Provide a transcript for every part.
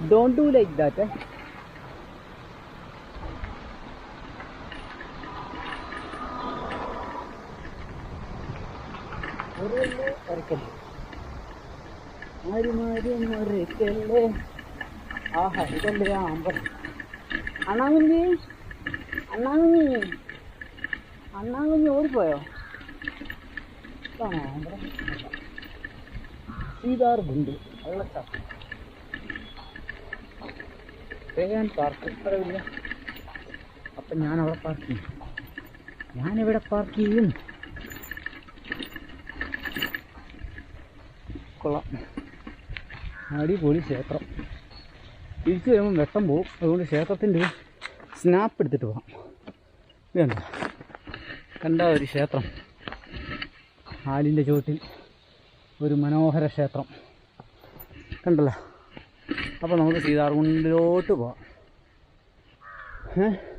Don't do like that ആഹാ ഇതല്ലേ ആ അമ്പലം അണ്ണാകുഞ്ഞി അണ്ണാകുഞ്ഞി അണ്ണാകുഞ്ഞി ഓടിപ്പോയോ ഇതാണോ അമ്പലം സീതാർ ഗുണ്ട്. വെള്ളച്ചാട്ടം. വേഗം പാർക്ക് സ്ഥലമില്ല അപ്പം ഞാൻ അവിടെ പാർക്ക് ചെയ്യും. ഞാനിവിടെ പാർക്ക് ചെയ്യും. കൊള്ളാം. അടിപൊളി ക്ഷേത്രം. തിരിച്ചു വരുമ്പോൾ വെട്ടം പോകും അതുകൊണ്ട് ക്ഷേത്രത്തിന്റെ ഒരു സ്നാപ്പ് എടുത്തിട്ട് പോകാം. വേണ്ട കണ്ട ഒരു ക്ഷേത്രം. ആലിന്റെ ചുവട്ടിൽ ഒരു മനോഹര ക്ഷേത്രം. കണ്ടല്ലോ? അപ്പോൾ നമുക്ക് സീതാർകുണ്ടിലോട്ട് പോവാം. ഏ?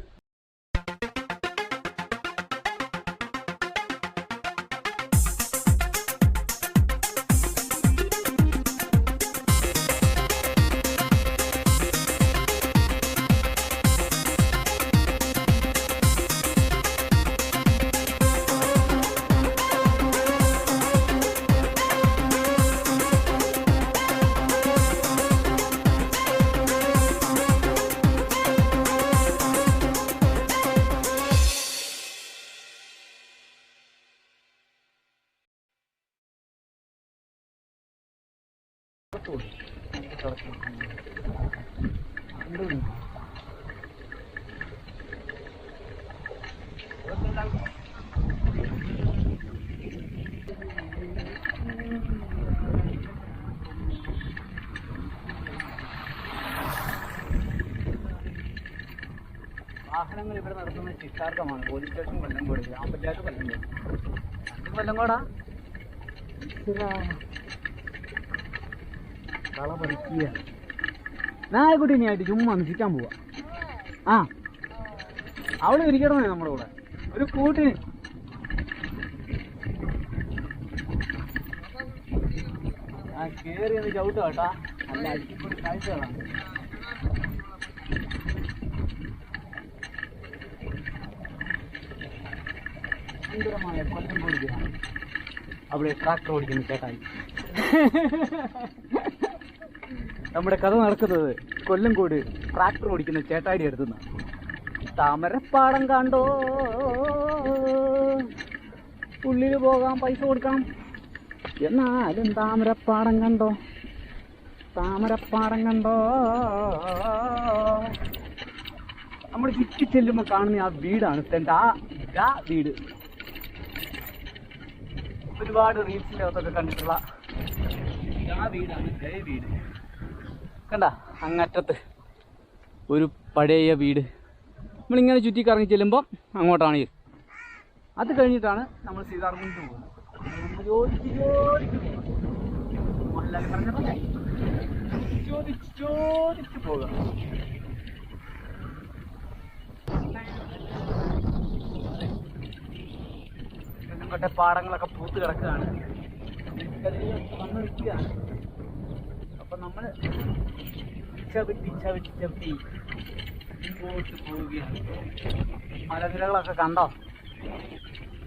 വാഹനങ്ങൾ ഇവിടെ നടത്തുന്നത് ശിക്ഷാർത്ഥമാണ് പോലീസ് സ്റ്റേഷൻ കൊല്ലംകോട് ഗ്രാമപഞ്ചായത്ത് കൊല്ലംകോട് കൊല്ലംകോടാ കള പറിക്കുക നായക്കുട്ടീനെയായിട്ട് ചുമ്മാ നിൽക്കാൻ പോവാ. ആ. അവൾ ഇരിക്കണമേ നമ്മുടെ കൂടെ? ഒരു കൂട്ടിന്. ആ ചവിട്ടുക കേട്ടാ. നല്ല അടിപൊളി കാഴ്ചകളാണ്. സുന്ദരമായ കൊല്ലം കൊടുക്കുകയാണ് അവിടെ ട്രാക്ടർ ഓടിക്കുന്നു ചേട്ടായി നമ്മുടെ കഥ നടക്കുന്നത് കൊല്ലംകോട് ട്രാക്ടർ ഓടിക്കുന്ന ചേട്ടാടി എടുത്തുന്ന താമരപ്പാടം കണ്ടോ? ഉള്ളിൽ പോകാം പൈസ കൊടുക്കണം. എന്നാലും താമരപ്പാടം കണ്ടോ? താമരപ്പാടം കണ്ടോ? നമ്മൾ ചുറ്റി ചെല്ലുമ്പോൾ കാണുന്ന ആ വീടാണ്. തെണ്ടാ ആ വീട്. ഒരുപാട് റീൽസിന്റെ അകത്തൊക്കെ കണ്ടിട്ടുള്ള ആ വീടാണ് ജയ വീട്. കണ്ട? അങ്ങറ്റത്ത്. ഒരു പഴയ വീട്. നമ്മളിങ്ങനെ ചുറ്റി കറങ്ങി ചെല്ലുമ്പോൾ അങ്ങോട്ടാണ് അത് കഴിഞ്ഞിട്ടാണ് നമ്മൾ സീതാർകുണ്ട് പോകുന്നത്. ചോദിച്ച് ചോദിച്ച് പോകുക. കൊല്ലംകോട്ടെ പാടങ്ങളൊക്കെ പൂത്ത് കിടക്കുകയാണ്. വന്നിരിക്കുകയാണ് അപ്പൊ നമ്മൾ ചവിട്ടി ചവിട്ടി ചവിട്ടി മുമ്പോട്ട് പോവുകയാണ്. മലനിരകളൊക്കെ കണ്ടോ?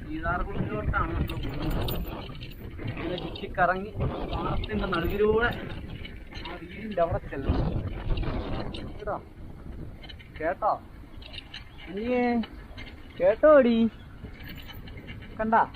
സീതാർകുണ്ടിലോട്ടാണ് നമ്മൾ ഇങ്ങനെ ചുറ്റിക്കറങ്ങി പാടത്തിന്റെ നടുവിലൂടെ ആ വീടിന്റെ അവിടെ ചെല്ലണം കേട്ടോ? കേട്ടോ? അനിയേ കേട്ടോടി? 明白。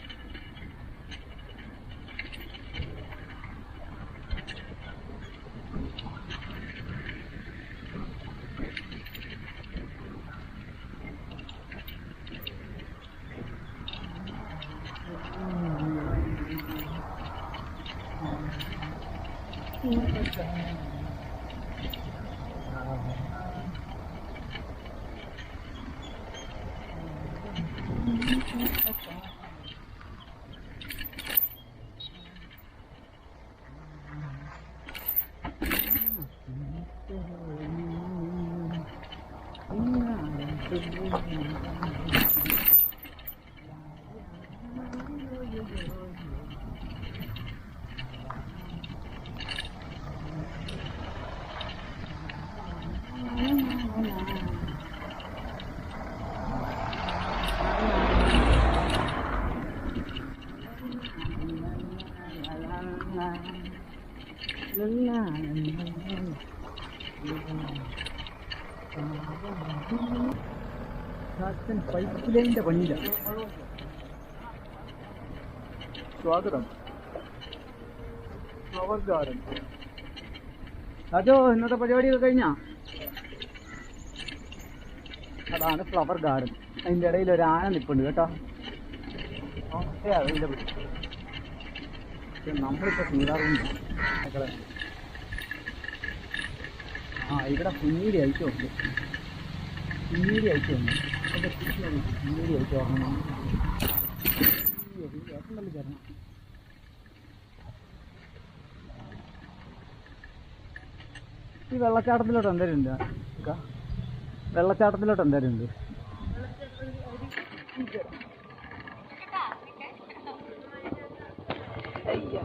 കണ്ട പൈപ്പ് ലൈനിന്റെ പണിയില്ല സ്വാഗതം. ഫ്ലവർ ഗാർഡൻ അതോ ഇന്നത്തെ പരിപാടിയൊക്കെ കഴിഞ്ഞാ? അതാണ് ഫ്ലവർ ഗാർഡൻ അതിന്റെ ഇടയിൽ ഒരു ആന നിൽപ്പുണ്ട് കേട്ടോ. അതിന്റെ നമ്മളിപ്പോൾ തീരാറുണ്ട് മക്കളെ. ആ ഇവിടെ കുഞ്ഞീരി കുഞ്ഞീരി പിന്നീട് അയച്ചു ഈ വെള്ളച്ചാട്ടത്തിലോട്ട് എന്തായാലും ഉണ്ട്? വെള്ളച്ചാട്ടത്തിലോട്ട് എന്തായാലും ഉണ്ട്? അയ്യോ.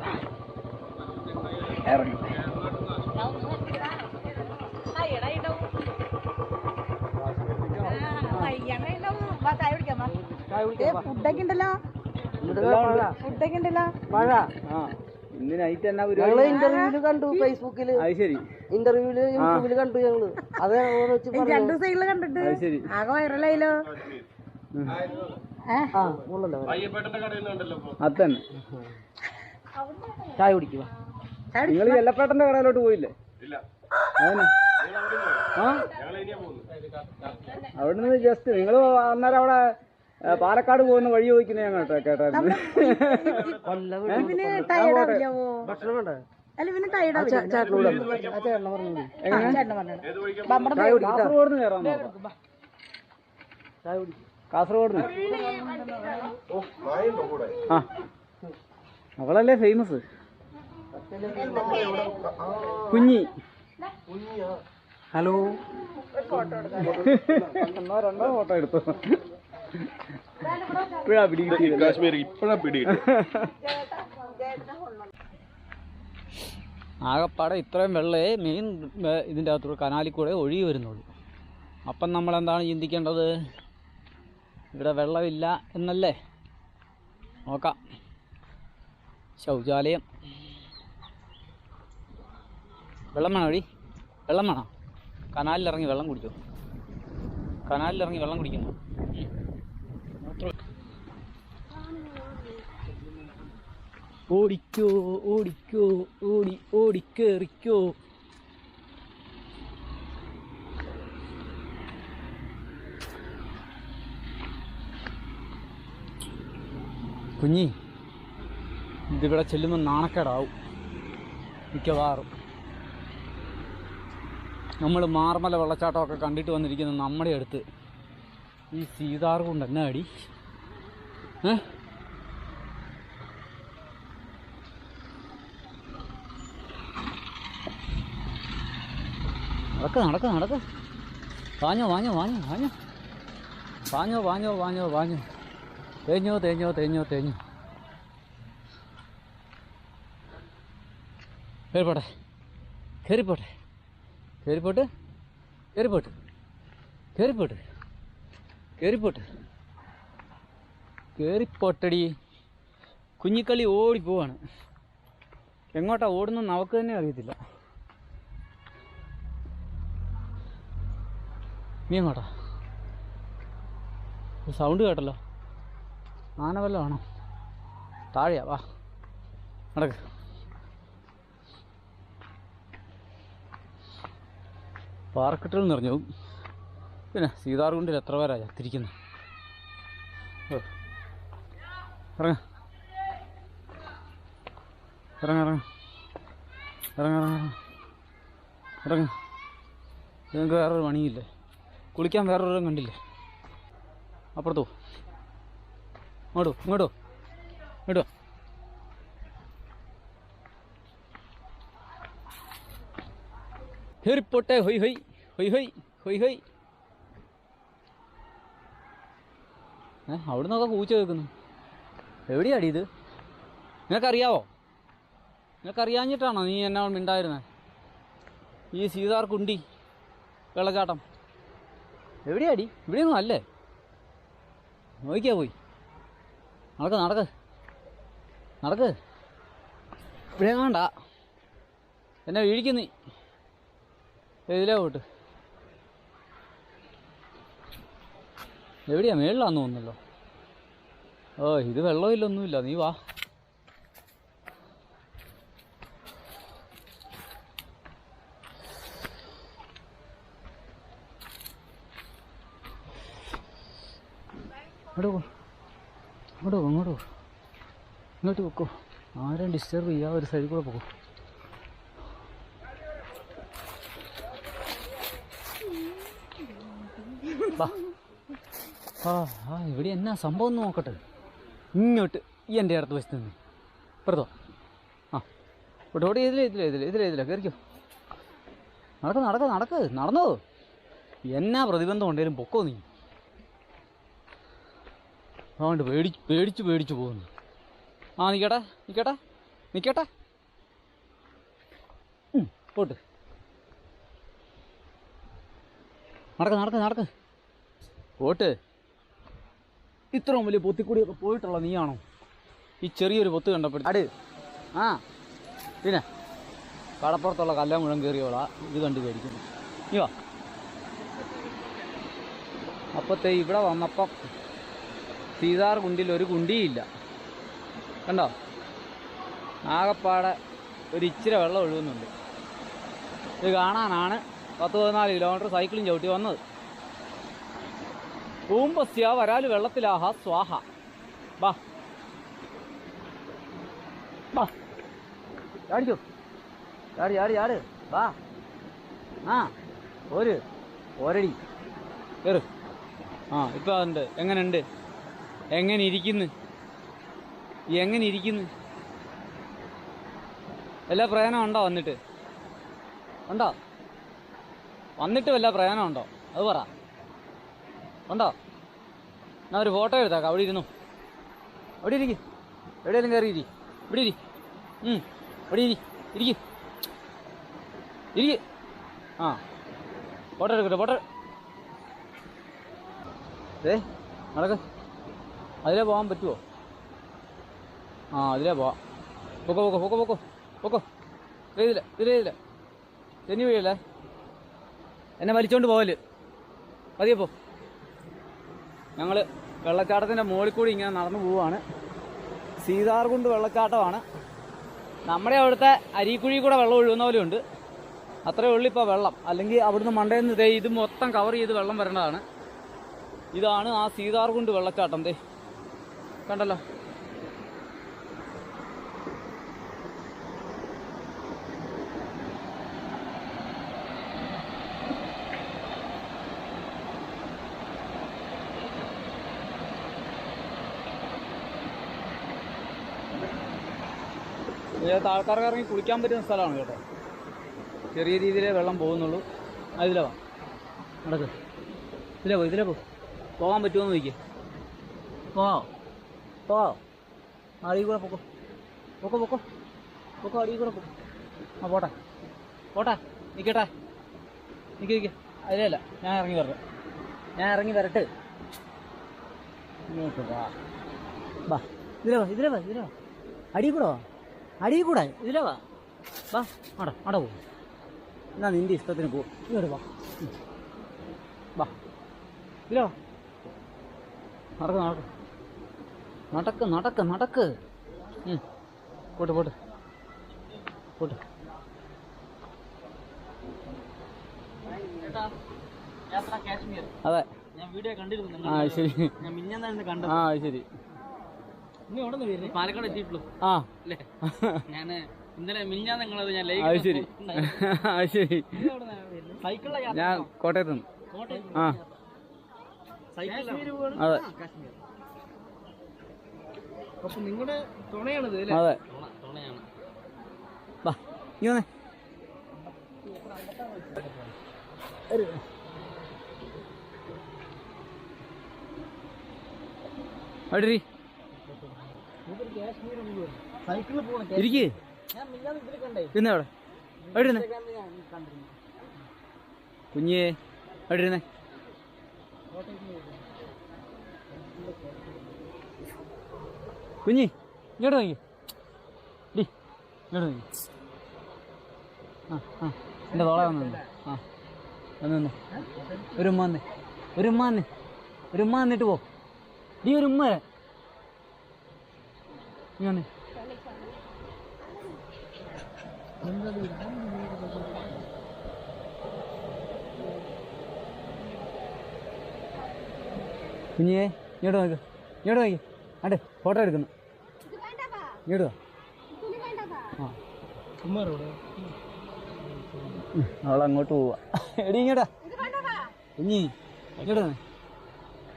ഫുഡൊക്കെ ഉണ്ടല്ലോ ഫുഡൊക്കെ ഉണ്ടല്ലോ മഴ ഇന്ന് നൈറ്റ് എന്നാ ഞങ്ങൾ പരിപാടി ഇന്റർവ്യൂൽ കണ്ടു ഫേസ്ബുക്കിൽ അത് ശരി. ഇന്റർവ്യൂൽ യൂട്യൂബിൽ കണ്ടു ഞങ്ങൾ. അത് ഞങ്ങളോട് വെച്ച് പറഞ്ഞു. രണ്ടു സൈഡിൽ കണ്ടിട്ട് ആകെ വൈറലായില്ലോ ചായ കുടിക്കുക നിങ്ങൾ ചെല്ലപ്പേട്ടന്റെ കടയിലോട്ട് പോയില്ലേ? അവിടെ ആ? അവിടുന്ന് ജസ്റ്റ് നിങ്ങൾ അന്നേരം അവിടെ പാലക്കാട് പോകുന്ന വഴി ചോദിക്കുന്ന ഞാൻ കേട്ടോ കേട്ടായിരുന്നു കാസർഗോഡ് കാസർഗോഡ് ആ അവളല്ലേ ഫേമസ് കുഞ്ഞി. ഹലോ ഫോട്ടോ എടുത്തോ? ഇപ്പഴാ പിടികിട്ടിയത്. കാശ്മീർ ഇപ്പഴാ പിടി ആകപ്പാടെ ഇത്രയും വെള്ളേ മെയിൻ ഇതിന്റെ അകത്തൂടെ കനാലിൽ കൂടെ ഒഴുകി വരുന്നുള്ളൂ. അപ്പം നമ്മൾ എന്താണ് ചിന്തിക്കേണ്ടത്? ഇവിടെ വെള്ളമില്ല എന്നല്ലേ? നോക്കാം. ശൗചാലയം. വെള്ളം വേണോ വഴി വെള്ളം വേണോ? കനാലിലിറങ്ങി വെള്ളം കുടിച്ചോ? കനാലിലിറങ്ങി വെള്ളം കുടിക്കുന്നു? ഓടിക്കോ ഓടിക്കോ ഓടി ഓടിക്കേറിക്കോ. കുഞ്ഞി ഇതിവിടെ ചെല്ലുമ്പോൾ നാണക്കേടാവും. മിക്കവാറും. നമ്മൾ മാർമല വെള്ളച്ചാട്ടമൊക്കെ കണ്ടിട്ട് വന്നിരിക്കുന്നത് നമ്മുടെ അടുത്ത്. ഈ സീതാർ കൊണ്ട് എന്നാ അടി? ഏ? നടക്ക് നടക്ക് നടക്ക്. വാഞ്ഞോ വാഞ്ഞോ വാഞ്ഞോ വാഞ്ഞോ. വാഞ്ഞോ വാഞ്ഞോ വാഞ്ഞോ വാഞ്ഞോ. തേഞ്ഞോ തേഞ്ഞോ തേഞ്ഞോ തേഞ്ഞോ. കയറിപ്പോട്ടെ കയറിപ്പോട്ടെ കയറിപ്പോട്ട് കയറിപ്പോട്ട് കയറിപ്പോട്ട് കയറിപ്പോട്ട് കയറിപ്പോട്ടടി കുഞ്ഞിക്കളി പോവാണ്. എങ്ങോട്ടാ ഓടുന്നത് നമുക്ക് തന്നെ അറിയത്തില്ല. നീ എങ്ങോട്ടാ? സൗണ്ട് കേട്ടല്ലോ. ആന വല്ലതും ആണോ? താഴെയാ വാ. നടക്ക്. പാറക്കെട്ടുകൾ നിറഞ്ഞു. പിന്നെ സീതാർകുണ്ടിൽ എത്ര പേരാ ചത്തിരിക്കുന്നത് ഇറങ്ങ. നിങ്ങൾക്ക് വേറൊരു പണിയില്ലേ? കുളിക്കാൻ വേറൊരു കണ്ടില്ലേ? അപ്പുറത്തോ ഇങ്ങോട്ടോ ഇങ്ങോട്ടോ ഇങ്ങോട്ടോ ഹെരിപ്പോട്ടെ ഹൊയ് ഹൊയ്. ഹൊയ് ഹൊയ് ഹൊയ് ഹൊയ്. അവിടെ നിന്നൊക്കെ കൂച്ച കേൾക്കുന്നു. എവിടെയാടി ഇത്? നിനക്കറിയാവോ? നിനക്കറിയാഞ്ഞിട്ടാണോ നീ എന്നെ ഉണ്ടായിരുന്നത് ഈ സീതാർ കുണ്ടി വെള്ളച്ചാട്ടം. എവിടെയാടി? ഇവിടെയൊന്നും അല്ലേ? നോക്കിയാ പോയി. നടക്ക് നടക്ക്. നടക്ക്. ഇവിടെ വേണ്ട. എന്നെ വീഴിക്കുന്നീ ഇതിലേ പോട്ട്. എവിടെയാ? മേളിലാന്ന് തോന്നുന്നല്ലോ. ഓ ഇത് വെള്ളമില്ലൊന്നുമില്ല. നീ വാ. അങ്ങോട്ട് പോ. അങ്ങോട്ട് പോ ഇങ്ങോട്ട് പൊക്കോ. ആരും ഡിസ്റ്റർബ് ചെയ്യാ? ഒരു സൈഡിൽ കൂടെ പോകോ വാ ആ ആ ഇവിടെ എന്നാ സംഭവം നോക്കട്ടെ. ഇങ്ങോട്ട് ഈ എന്റെ അടുത്ത് വശത്ത് നിന്ന്. പറഞ്ഞോ ആ ഇവിടെ ഓടി ഇതിലെ ഇതിലെ ഇതിലെ ഇതിലെ ഇതിലെ കയറിക്കോ നടക്ക് നടക്ക് നടക്ക് നടന്നോ. എന്നാ പ്രതിബന്ധം ഉണ്ടെങ്കിലും പൊക്കോ നീ. അതുകൊണ്ട് പേടി പേടിച്ച് പേടിച്ച് പോകുന്നു. ആ നിൽക്കട്ടെ നിൽക്കട്ടെ നിൽക്കട്ടെ പോട്ട്. നടക്ക് നടക്ക് നടക്ക്. പോട്ട്. ഇത്രയും വലിയ പൊത്തിക്കൂടിയൊക്കെ പോയിട്ടുള്ള നീയാണോ? ഈ ചെറിയൊരു പൊത്ത് കണ്ടപ്പോൾ അട്. ആ. പിന്നെ? കടപ്പുറത്തുള്ള കല്ല മുഴം കയറിയോളാ ഇത് കണ്ടു കഴിക്കുന്നു അയ്യോ അപ്പത്തെ ഇവിടെ വന്നപ്പം സീതാർ കുണ്ടിൽ ഒരു കുണ്ടിയില്ല. കണ്ടോ? ആകപ്പാടെ ഒരു ഇച്ചിരി വെള്ളം ഒഴുകുന്നുണ്ട്. ഇത് കാണാനാണ് പത്ത് പതിനാല് കിലോമീറ്റർ സൈക്കിളും ചവിട്ടി വന്നത്. പൂമ്പസ്യ വരാൽ വെള്ളത്തിലാഹ സ്വാഹ. ഒരടി. കയറ് ആ ഇപ്പം അതുണ്ട് എങ്ങനെയുണ്ട്? എങ്ങനെ ഇരിക്കുന്നു? എങ്ങനെ ഇരിക്കുന്നു? വല്ല പ്രയാണം ഉണ്ടോ വന്നിട്ട്? ഉണ്ടോ? വന്നിട്ട് വല്ല പ്രയാണം ഉണ്ടോ? അത് പറ. ഉണ്ടോ? ഞാൻ ഒരു ഫോട്ടോ എടുത്തേക്കാം. അവിടെ ഇരുന്നു. അവിടെ ഇരിക്ക്. എവിടെയെങ്കിലും കയറി ഇരി. ഇവിടെ ഇരി. ഇവിടെ ഇരി. ഇരിക്ക്. ഇരിക്ക്. ആ. ഫോട്ടോ എടുക്കട്ടെ ഫോട്ടോ ഏ നടക്ക്. അതിലേ പോകാൻ പറ്റുമോ ആ അതിലേ പോവാം. പൊക്കോ പൊക്കോ പൊക്കോ പൊക്കോ പൊക്കോ. ഇതില്ല ഇതില്ല തെന്നി വീഴല്ലേ? എന്നെ വലിച്ചോണ്ട് പോവൽ. മതിയപ്പോ ഞങ്ങൾ വെള്ളച്ചാട്ടത്തിന്റെ മുകളിൽ കൂടി ഇങ്ങനെ നടന്നു പോവുകയാണ് സീതാർകുണ്ട് വെള്ളച്ചാട്ടമാണ്. നമ്മുടെ അവിടുത്തെ അരീക്കുഴി കൂടെ വെള്ളം ഒഴുകുന്ന പോലെ ഉണ്ട് അത്രേ ഉള്ളൂ ഇപ്പോൾ വെള്ളം. അല്ലെങ്കിൽ അവിടുന്ന് മണ്ടയിൽ നിന്ന് ദേ ഇത് മൊത്തം കവർ ചെയ്ത് വെള്ളം വരേണ്ടതാണ്. ഇതാണ് ആ സീതാർകുണ്ട് വെള്ളച്ചാട്ടം ദേ. കണ്ടല്ലോ? ഇതിനകത്ത് ആൾക്കാർക്ക് ഇറങ്ങി കുളിക്കാൻ പറ്റുന്ന സ്ഥലമാണ് കേട്ടോ. ചെറിയ രീതിയിലേ വെള്ളം പോകുന്നുള്ളൂ. അതിലെ വാ. നടക്ക്. ഇതിലെ പോ ഇതിലെ പോ. പോകാൻ പറ്റുമോ എന്ന് നോക്കിയേ. പോവാ. പോവാ. അടിയിൽ കൂടെ പൊക്കോ. പൊക്കോ പൊക്കോ. പൊക്കോ അടിയിൽ കൂടെ പൊക്കോ. ആ പോട്ടെ. പോട്ടെ. നിൽക്കട്ടെ നിൽക്കി നിൽക്കി അതിലല്ല ഞാൻ ഇറങ്ങി വരട്ടെ. ഞാൻ ഇറങ്ങി വരട്ടെ. വാ. വാ. ഇതിലെ വാ ഇതിലെ വാ ഇതിലെ വാ. അടിയിൽ കൂടെ വാ. അടിയിൽ കൂടെ ഇതിലെ? വാ വാ അവിടെ അവിടെ പോ. എന്നാ നിന്റെ ഇഷ്ടത്തിന് പോ. ഇങ്ങോട്ട് വാ. വാ. ഇതിലെ? നടക്ക് നടക്ക്. നടക്ക് നടക്ക് നടക്ക്. പോട്ട് പോട്ട്. പോട്ട്. അതെ. ഞാൻ വീഡിയോ കണ്ടിരുന്നു ആ ശരി. ഞാൻ മിഞ്ഞാന്നായിരുന്നു കണ്ടത്. ആ ശരി. പാലക്കാട് എത്തിയിട്ടുള്ളൂ. ആ. ഇന്നലെ മിഞ്ഞാ നിങ്ങളത് ഞാൻ അത് ശരി. അത് ശരി. ഞാൻ കോട്ടയത്ത് നിന്ന് ആ. അതെ. നിങ്ങളുടെ തുണയാണിത് അതെ. വാ വന്നേ. ഒരു അവിടെ ഇരി. സൈക്കിളിൽ പോകണം ഇരിക്ക്. പിന്നെ അവിടെ. അവിടെ ഇരുന്നേ. കുഞ്ഞേ അവിടെ ഇരുന്നേ. കുഞ്ഞി ഇങ്ങോട്ട് നോക്കി. ഡി ഇങ്ങോട്ട് നോക്കി. ആ ആ എന്റെ തോള വന്നു ആ വന്നു ഒരു ഉമ്മ വന്നേ. ഒരു ഉമ്മ വന്നേ. ഒരു ഉമ്മ വന്നിട്ട് പോ. ഡി ഒരു ഉമ്മ തരാം. കുഞ്ഞിയെ ഇങ്ങോട്ട് നോക്ക് ഇങ്ങോട്ട് നോക്കി അണ്ടേ ഫോട്ടോ എടുക്കുന്നു ഇങ്ങോട്ട്. ആ അവൾ അങ്ങോട്ട് പോവാ എടി ഇങ്ങോട്ടാ കുഞ്ഞി ഇങ്ങോട്ട്.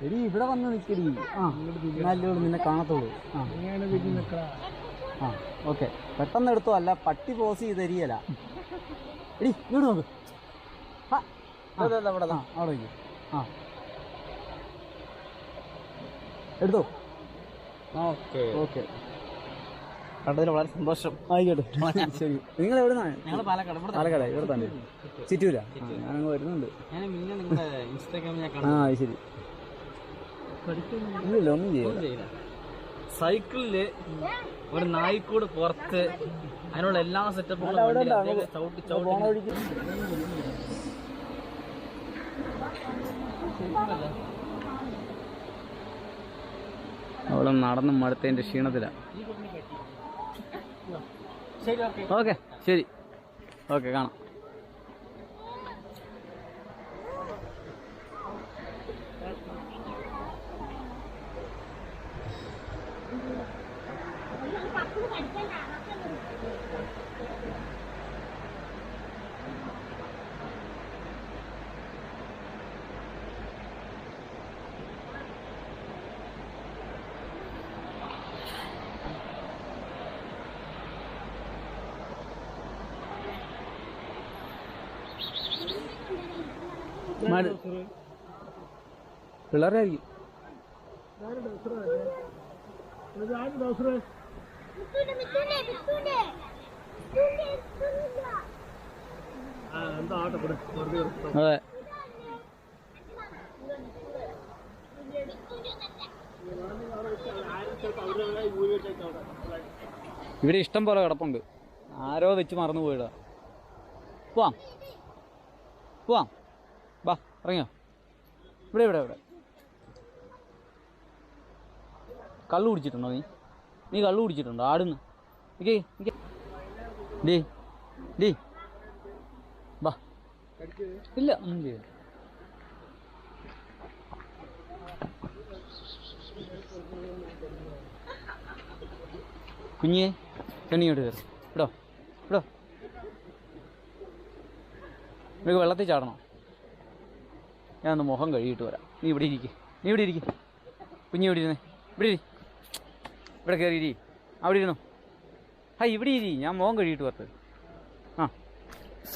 എടി ഇവിടെ വന്ന് നിൽക്കടി ആ എന്നാലേ നിന്നെ കാണത്തുള്ളൂ. ആ. ആ ഓക്കെ. പെട്ടെന്ന് എടുത്തോ അല്ല പട്ടി പോസ് ചെയ്ത് തരികയല്ല എടി ഇങ്ങോട്ട് നോക്ക്. അവിടെ അവിടെ ആ. എടുത്തോ? ഓക്കെ. ഓക്കെ. കണ്ടതിൽ വളരെ സന്തോഷം. ആയിക്കോട്ടെ. ശരി. നിങ്ങൾ എവിടെ നിന്നാണ് ഞങ്ങൾ പാലക്കാട് പാലക്കാട് ഇവിടെ തന്നെ. ചിറ്റൂല വരുന്നുണ്ട്. ഞാൻ അങ്ങ് ഞാൻ ആ ശരി. ഇല്ല ഒന്നും ചെയ്യില്ല. ചെയ്യില്ല സൈക്കിളിൽ ഒരു നായിക്കൂട് പുറത്ത് അതിനുള്ള എല്ലാ സെറ്റപ്പുകളും ചവിട്ടി ചവിട്ടി അവളും നടന്ന് മടുത്തതിന്റെ ക്ഷീണത്തിലാ. ശരി ഓക്കെ. ഓക്കെ ശരി. ഓക്കെ കാണാം. പിള്ളേരായിരിക്കും. അതെ. ഇവിടെ ഇഷ്ടം പോലെ കിടപ്പുണ്ട്. ആരോ വെച്ച് മറന്നു പോയിടാ പോവാം. പോവാം. ഇറങ്ങിയോ? ഇവിടെ ഇവിടെ ഇവിടെ. കള്ളു കുടിച്ചിട്ടുണ്ടോ നീ? നീ കള്ളു കുടിച്ചിട്ടുണ്ടോ ആടുന്ന്? നിക്കേ നിക്കേ. ഡീ ഡീ. വാ ഇല്ല ഒന്നും ചെയ്യില്ല കുഞ്ഞേ കണ്ണിങ്ങോട്ട് കയറി. ഇടോ ഇടോ. നിനക്ക് വെള്ളത്തിൽ ചാടണോ? ഞാൻ ഒന്ന് മുഖം കഴുകിയിട്ട് വരാം. നീ ഇവിടെ ഇരിക്കും. നീ ഇവിടെ ഇരിക്കും. കുഞ്ഞി ഇവിടെ ഇരുന്നേ? ഇവിടെ ഇരി. ഇവിടെ കയറി ഇരി. അവിടെ ഇരുന്നു? ഹാ ഇവിടെ ഇരി. ഞാൻ മുഖം കഴുകിയിട്ട് വരത്ത് ആ.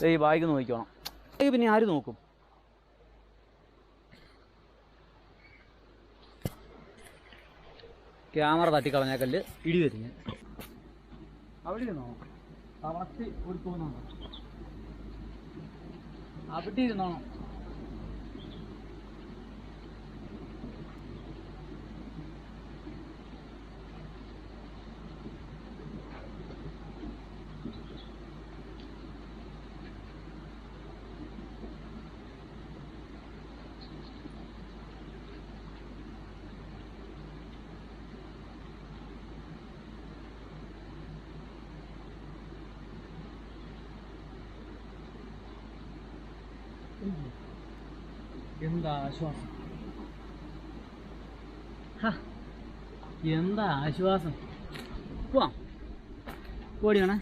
ഈ ബാഗ് നോക്കിക്കോണം. ബാഗ് പിന്നെ ആര് നോക്കും? ക്യാമറ തട്ടിക്കളഞ്ഞാക്കല്ല് ഇടി വരുന്നു അവിടെ ഇരുന്നോ? അവിടെ ഇരുന്നോണം 이른다 아쉬워서 하 이른다 아쉬워서 꽝 꼬리가 나